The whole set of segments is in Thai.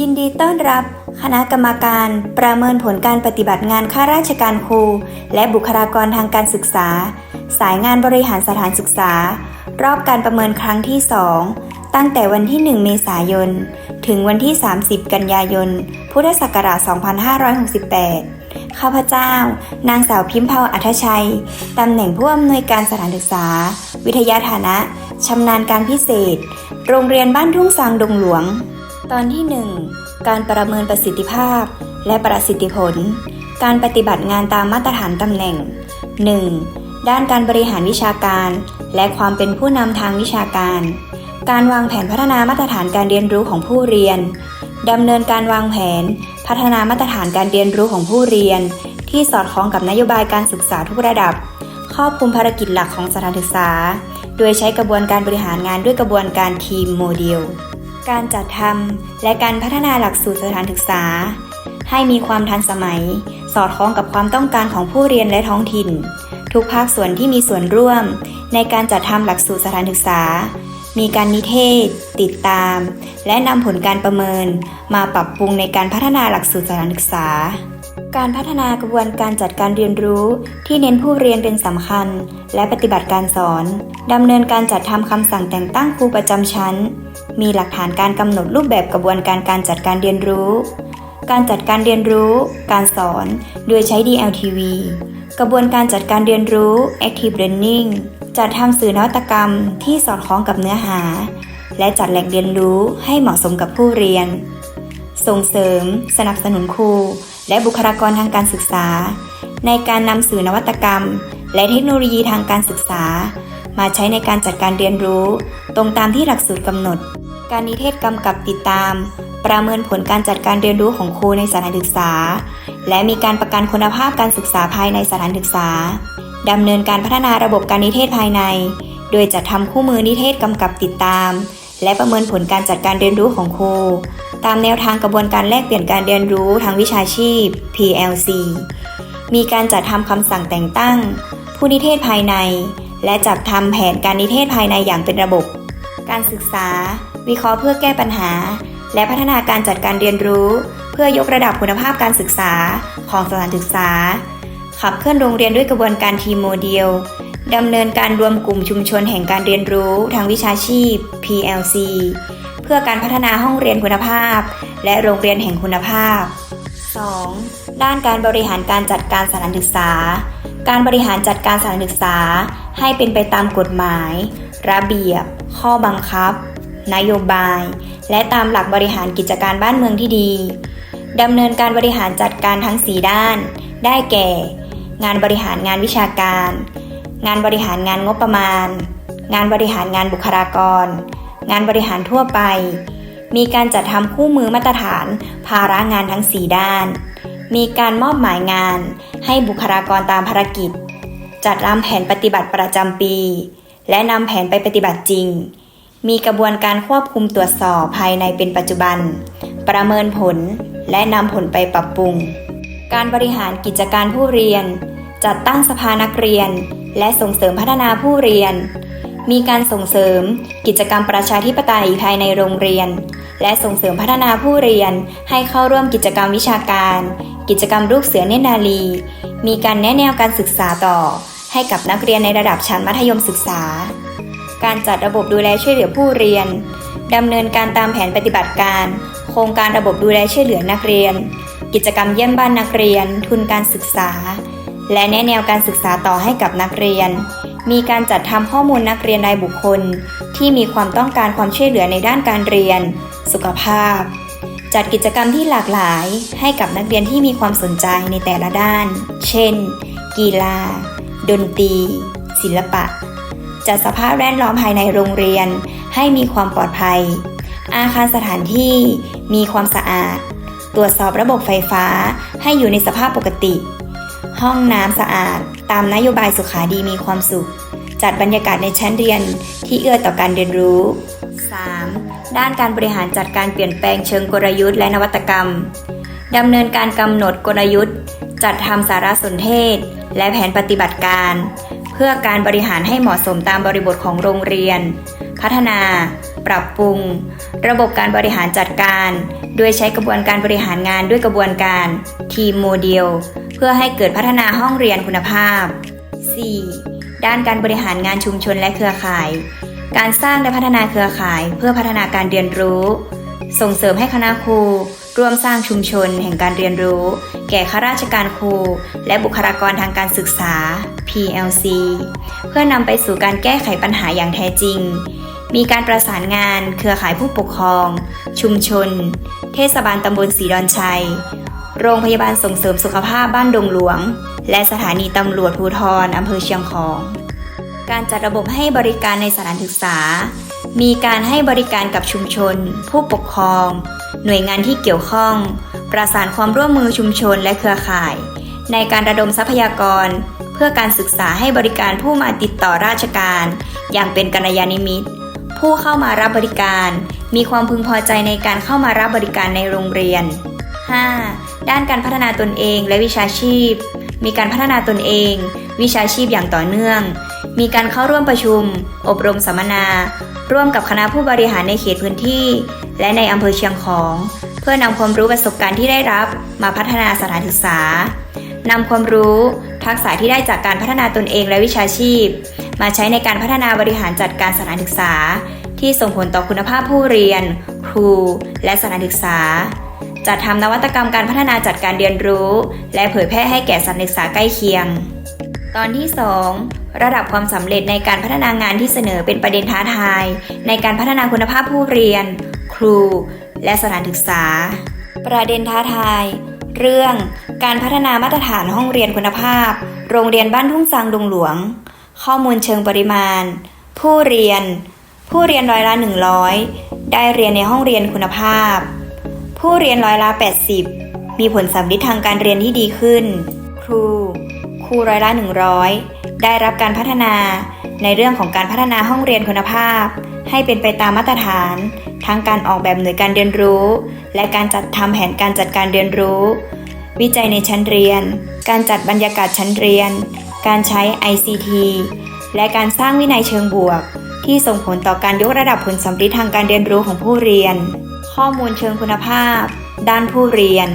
ยินดีต้อนรับคณะกรรมการประเมินผลการปฏิบัติงานข้าราชการครู และบุคลากรทางการศึกษา สายงานบริหารสถานศึกษา รอบการประเมินครั้งที่ 2 ตั้งแต่วันที่ 1 เมษายน ถึงวันที่ 30 กันยายน พุทธศักราช 2568ข้าพเจ้า นางสาวพิมพ์เผาอัธชัย ตำแหน่งผู้อำนวยการสถานศึกษา วิทยาฐานะ ชำนาญการพิเศษ โรงเรียนบ้านทุ่งซางดงหลวง ตอนที่ 1 การประเมินประสิทธิภาพ และประสิทธิผล การปฏิบัติงานตามมาตรฐานตำแหน่ง 1. ด้านการบริหารวิชาการ และความเป็นผู้นำทางวิชาการ การวางแผนพัฒนามาตรฐานการเรียนรู้ของผู้เรียนดำเนินการวางแผน พัฒนามาตรฐานการเรียนรู้ของผู้เรียน ที่สอดคล้องกับนโยบายการศึกษาทุกระดับครอบคลุมภารกิจหลักของสถานศึกษา โดยใช้กระบวนการบริหารงานด้วยกระบวนการทีมโมเดล การจัดทำและการพัฒนาหลักสูตรสถานศึกษา ให้มีความทันสมัย สอดคล้องกับความต้องการของผู้เรียนและท้องถิ่น ทุกภาคส่วนที่มีส่วนร่วม ในการจัดทำหลักสูตรสถานศึกษา มีการนิเทศ ติดตาม และนำผลการประเมิน มาปรับปรุงในการพัฒนาหลักสูตรสถานศึกษา การพัฒนากระบวนการจัดการเรียนรู้ที่เน้นผู้เรียนเป็นสำคัญ และปฏิบัติการสอนดำเนินการจัดทำคำสั่งแต่งตั้งครูประจำชั้น มีหลักฐานการกำหนดรูปแบบกระบวนการการจัดการเรียนรู้ การจัดการเรียนรู้ การสอน โดยใช้ DLTV กระบวนการจัดการเรียนรู้ Active Learning จัดทำสื่อนวัตกรรมที่สอดคล้องกับเนื้อหา และจัดแหล่งเรียนรู้ให้เหมาะสมกับผู้เรียน ส่งเสริม สนับสนุนครู และบุคลากรทางการศึกษา ในการนำสื่อนวัตกรรม และเทคโนโลยีทางการศึกษา มาใช้ในการจัดการเรียนรู้ ตรงตามที่หลักสูตรกำหนด การนิเทศกำกับติดตาม ประเมินผลการจัดการเรียนรู้ของครูในสถานศึกษา และมีการประกันคุณภาพการศึกษาภายในสถานศึกษาดำเนินการพัฒนาระบบการนิเทศภายใน โดยจัดทำคู่มือนิเทศกำกับติดตาม และประเมินผลการจัดการเรียนรู้ของครู ตามแนวทางกระบวนการแลกเปลี่ยนการเรียนรู้ทางวิชาชีพ PLC มีการจัดทำคำสั่งแต่งตั้ง ผู้นิเทศภายใน และจัดทำแผนการนิเทศภายในอย่างเป็นระบบ การศึกษา วิเคราะห์เพื่อแก้ปัญหา และพัฒนาการจัดการเรียนรู้ เพื่อยกระดับคุณภาพการศึกษาของสถานศึกษา ขับเคลื่อนโรงเรียนด้วยกระบวนการทีมโมเดลดำเนินการรวมกลุ่มชุมชนแห่งการเรียนรู้ทางวิชาชีพ PLC เพื่อการพัฒนาห้องเรียนคุณภาพ และโรงเรียนแห่งคุณภาพ 2. ด้านการบริหารการจัดการสถานศึกษา การบริหารจัดการสถานศึกษา ให้เป็นไปตามกฎหมาย ระเบียบ ข้อบังคับ นโยบาย และตามหลักบริหารกิจการบ้านเมืองที่ดีดำเนินการบริหารจัดการทั้ง 4 ด้าน ได้แก่ งานบริหารงานวิชาการ งานบริหารงานงบประมาณ งานบริหารงานบุคลากร งานบริหารทั่วไป มีการจัดทำคู่มือมาตรฐาน ภาระงานทั้ง 4 ด้าน มีการมอบหมายงาน ให้บุคลากรตามภารกิจ จัดทำแผนปฏิบัติประจำปี และนำแผนไปปฏิบัติจริง มีกระบวนการควบคุมตรวจสอบภายในเป็นปัจจุบัน ประเมินผลและนำผลไปปรับปรุง การบริหารกิจการผู้เรียน จัดตั้งสภานักเรียน และส่งเสริมพัฒนาผู้เรียน มีการส่งเสริมกิจกรรมประชาธิปไตยภายในโรงเรียน และส่งเสริมพัฒนาผู้เรียนให้เข้าร่วมกิจกรรมวิชาการ กิจกรรมลูกเสือเนนาลี มีการแนะแนวการศึกษาต่อ ให้กับนักเรียนในระดับชั้นมัธยมศึกษา การจัดระบบดูแลช่วยเหลือผู้เรียนดำเนินการตามแผนปฏิบัติการ โครงการระบบดูแลช่วยเหลือนักเรียน กิจกรรมเยี่ยมบ้านนักเรียน ทุนการศึกษา และแนะแนวการศึกษาต่อให้กับนักเรียน มีการจัดทำข้อมูลนักเรียนรายบุคคล ที่มีความต้องการความช่วยเหลือในด้านการเรียน สุขภาพ จัดกิจกรรมที่หลากหลาย ให้กับนักเรียนที่มีความสนใจในแต่ละด้าน เช่น กีฬา ดนตรี ศิลปะ จัดสภาพแวดล้อมภายในโรงเรียน ให้มีความปลอดภัย อาคารสถานที่มีความสะอาด ตรวจสอบระบบไฟฟ้าให้อยู่ในสภาพปกติ ห้องน้ำสะอาด ตามนโยบายสุขาดีมีความสุข จัดบรรยากาศในชั้นเรียนที่เอื้อต่อการเรียนรู้ 3. ด้านการบริหารจัดการเปลี่ยนแปลงเชิงกลยุทธ์และนวัตกรรมดำเนินการกำหนดกลยุทธ์ จัดทำสารสนเทศ และแผนปฏิบัติการ เพื่อการบริหารให้เหมาะสมตามบริบทของโรงเรียน พัฒนา ปรับปรุง ระบบการบริหารจัดการ โดยใช้กระบวนการบริหารงานด้วยกระบวนการทีมโมเดล เพื่อให้เกิดพัฒนาห้องเรียนคุณภาพ 4. ด้านการบริหารงานชุมชนและเครือข่าย การสร้างและพัฒนาเครือข่าย เพื่อพัฒนาการเรียนรู้ ส่งเสริมให้คณะครู ร่วมสร้างชุมชนแห่งการเรียนรู้ แก่ข้าราชการครู และบุคลากรทางการศึกษา PLC เพื่อนำไปสู่การแก้ไขปัญหาอย่างแท้จริง มีการประสานงาน เครือข่ายผู้ปกครอง ชุมชน เทศบาลตำบลศรีดอนชัย โรงพยาบาลส่งเสริมสุขภาพบ้านดงหลวง และสถานีตำรวจภูธรอำเภอเชียงของ การจัดระบบให้บริการในสถานศึกษา มีการให้บริการกับชุมชน ผู้ปกครอง หน่วยงานที่เกี่ยวข้อง ประสานความร่วมมือชุมชนและเครือข่าย ในการระดมทรัพยากร เพื่อการศึกษาให้บริการผู้มาติดต่อราชการ อย่างเป็นกัลยาณมิตร ผู้เข้ามารับบริการ มีความพึงพอใจในการเข้ามารับบริการในโรงเรียน 5. ด้านการพัฒนาตนเองและวิชาชีพ มีการพัฒนาตนเอง วิชาชีพอย่างต่อเนื่อง มีการเข้าร่วมประชุม อบรมสัมมนา ร่วมกับคณะผู้บริหารในเขตพื้นที่ และในอำเภอเชียงของ เพื่อนำความรู้ประสบการณ์ที่ได้รับมาพัฒนาสถานศึกษานำความรู้ ทักษะที่ได้จากการพัฒนาตนเองและวิชาชีพ มาใช้ในการพัฒนาบริหารจัดการสถานศึกษา ที่ส่งผลต่อคุณภาพผู้เรียน ครู และสถานศึกษา จัดทำนวัตกรรมการพัฒนาจัดการเรียนรู้ และเผยแพร่ให้แก่สถานศึกษาใกล้เคียง ตอนที่ 2 ระดับความสำเร็จในการพัฒนางานที่เสนอเป็นประเด็นท้าทาย ในการพัฒนาคุณภาพผู้เรียน ครู และสถานศึกษา ประเด็นท้าทาย เรื่องการพัฒนามาตรฐานห้องเรียนคุณภาพ โรงเรียนบ้านทุ่งซางดงหลวง ข้อมูลเชิงปริมาณ ผู้เรียน ผู้เรียนร้อยละ 100 ได้เรียนในห้องเรียนคุณภาพ ผู้เรียนร้อยละ 80 มีผลสำลิดทางการเรียนที่ดีขึ้น ครู ครูร้อยละ 100 ได้รับการพัฒนา ในเรื่องของการพัฒนาห้องเรียนคุณภาพ ให้เป็นไปตามมาตรฐาน ทั้งการออกแบบหน่วยการเรียนรู้ และการจัดทำแผนการจัดการเรียนรู้ วิจัยในชั้นเรียน การจัดบรรยากาศชั้นเรียน การใช้ ICT และการสร้างวินัยเชิงบวก ที่ส่งผลต่อการยกระดับผลสำลิดทางการเรียนรู้ของผู้เรียน ข้อมูลเชิงคุณภาพ ด้านผู้เรียน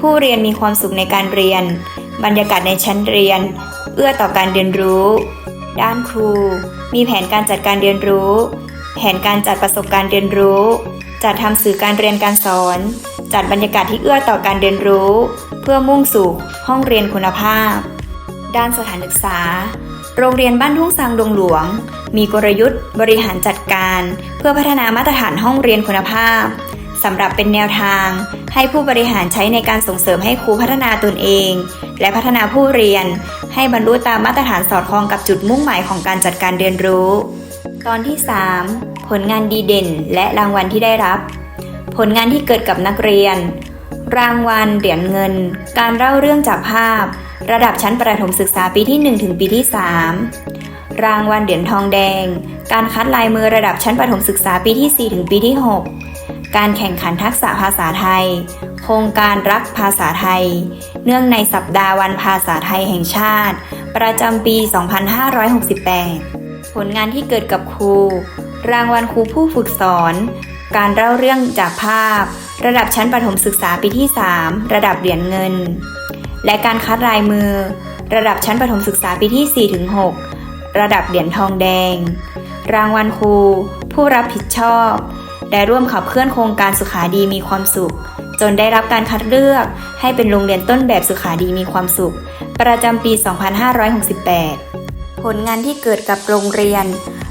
ผู้เรียนมีความสุขในการเรียน บรรยากาศในชั้นเรียน เอื้อต่อการเรียนรู้ ด้านครู มีแผนการจัดการเรียนรู้ แผนการจัดประสบการณ์เรียนรู้ จัดทำสื่อการเรียนการสอน จัดบรรยากาศที่เอื้อต่อการเรียนรู้ เพื่อมุ่งสู่ห้องเรียนคุณภาพ ด้านสถานศึกษา โรงเรียนบ้านทุ่งซางดงหลวง มีกลยุทธ์ บริหารจัดการ เพื่อพัฒนามาตรฐานห้องเรียนคุณภาพสำหรับเป็นแนวทาง ให้ผู้บริหารใช้ในการส่งเสริมให้ครูพัฒนาตนเอง และพัฒนาผู้เรียน ให้บรรลุตามมาตรฐานสอดคล้องกับจุดมุ่งหมายของการจัดการเรียนรู้ ตอนที่ 3 ผลงานดีเด่น และรางวัลที่ได้รับ ผลงานที่เกิดกับนักเรียน รางวัลเหรียญเงิน การเล่าเรื่องจากภาพ ระดับชั้นประถมศึกษาปีที่ 1 ถึงปีที่ 3 รางวัลเหรียญทองแดง การคัดลายมือระดับชั้นประถมศึกษาปีที่ 4 ถึงปีที่ 6 การแข่งขันทักษะภาษาไทย โครงการรักภาษาไทย เนื่องในสัปดาห์วันภาษาไทยแห่งชาติ ประจำปี 2568 ผลงานที่เกิดกับครู รางวัลครูผู้ฝึกสอน การเล่าเรื่องจากภาพ ระดับชั้นประถมศึกษาปีที่ 3 ระดับเหรียญเงิน และการคัดลายมือ ระดับชั้นประถมศึกษาปีที่ 4-6 ระดับเหรียญทองแดง รางวัลครู ผู้รับผิดชอบ ได้ร่วมขับเคลื่อนโครงการสุขาดีมีความสุข จนได้รับการคัดเลือกให้เป็นโรงเรียนต้นแบบสุขาดีมีความสุข ประจำปี 2568 ผลงานที่เกิดกับโรงเรียน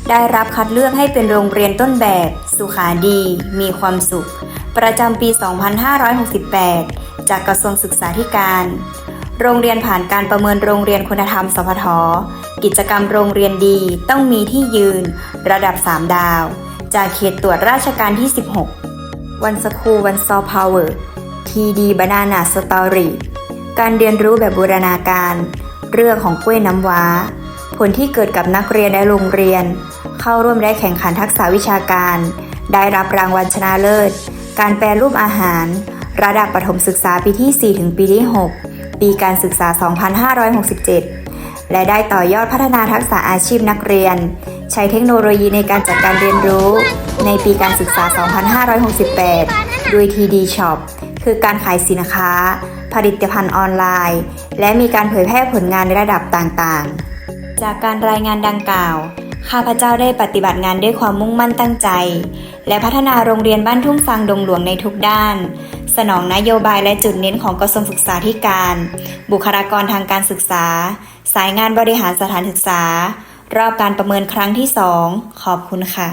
ได้รับคัดเลือกให้เป็นโรงเรียนต้นแบบสุขาดีมีความสุข ประจำปี 2568 จากกระทรวงศึกษาธิการโรงเรียนผ่านการประเมินโรงเรียนคุณธรรมสพทกิจกรรมโรงเรียนดีต้องมีที่ยืน ระดับ 3 ดาว จากเขตตรวจราชการที่ 16 วันสคูวันซอพาวเวอร์ทีดีบานานาสตอรี่การเรียนรู้แบบบูรณาการ เรื่องของกล้วยน้ำว้า ผลที่เกิดกับนักเรียนในโรงเรียน เข้าร่วมได้แข่งขันทักษะวิชาการ ได้รับรางวัลชนะเลิศ การแปรรูปอาหาร ระดับประถมศึกษาปีที่ 4 ถึงปีที่ 6 ปีการศึกษา 2567 และได้ต่อยอดพัฒนาทักษะอาชีพนักเรียน ใช้เทคโนโลยีในการจัดการเรียนรู้ ในปีการศึกษา 2568ด้วย TD Shop คือการขายสินค้า ผลิตภัณฑ์ออนไลน์ และมีการเผยแพร่ผลงานในระดับต่างๆ จากการรายงานดังกล่าว ข้าพเจ้าได้ปฏิบัติงานด้วยความมุ่งมั่นตั้งใจ และพัฒนาโรงเรียนบ้านทุ่งซางดงหลวงในทุกด้าน สนองนโยบายและจุดเน้นของกระทรวงศึกษาธิการ บุคลากรทางการศึกษา สายงานบริหารสถานศึกษา รอบการประเมินครั้งที่ 2 ขอบคุณค่ะ